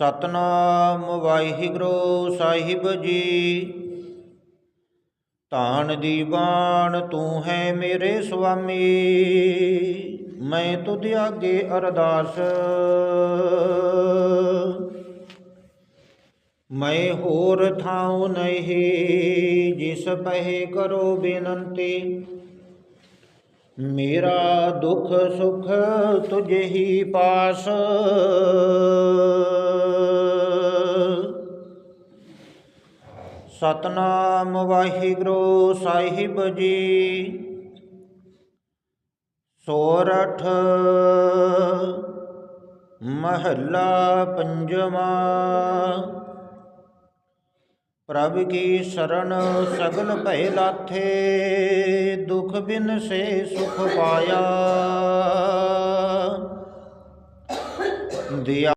ਸਤਨਾਮ ਵਾਹਿਗੁਰੂ ਸਾਹਿਬ ਜੀ ਧਾਨ ਦੀ ਬਾਣ ਤੂੰ ਹੈ ਮੇਰੇ ਸੁਆਮੀ ਮੈਂ ਤੁਧ ਅੱਗੇ ਅਰਦਾਸ ਮੈਂ ਹੋਰ ਥਾਉ ਨਹੀਂ ਜਿਸ ਪਹਿ ਕਰੋ ਬੇਨੰਤੀ ਮੇਰਾ ਦੁਖ ਸੁਖ ਤੁਝੇ ਹੀ ਪਾਸ ਸਤਨਾਮ ਵਾਹਿਗੁਰੂ ਸਾਹਿਬ ਜੀ। ਸੋਰਠ ਮਹੱਲਾ ਪੰਜਵਾ। ਪ੍ਰਭ ਕੀ ਸ਼ਰਨ ਸਗਲ ਭੈ ਲਾਥੇ, ਦੁਖ ਬਿਨ ਸੇ ਸੁਖ ਪਾਇਆ। ਦਿਆ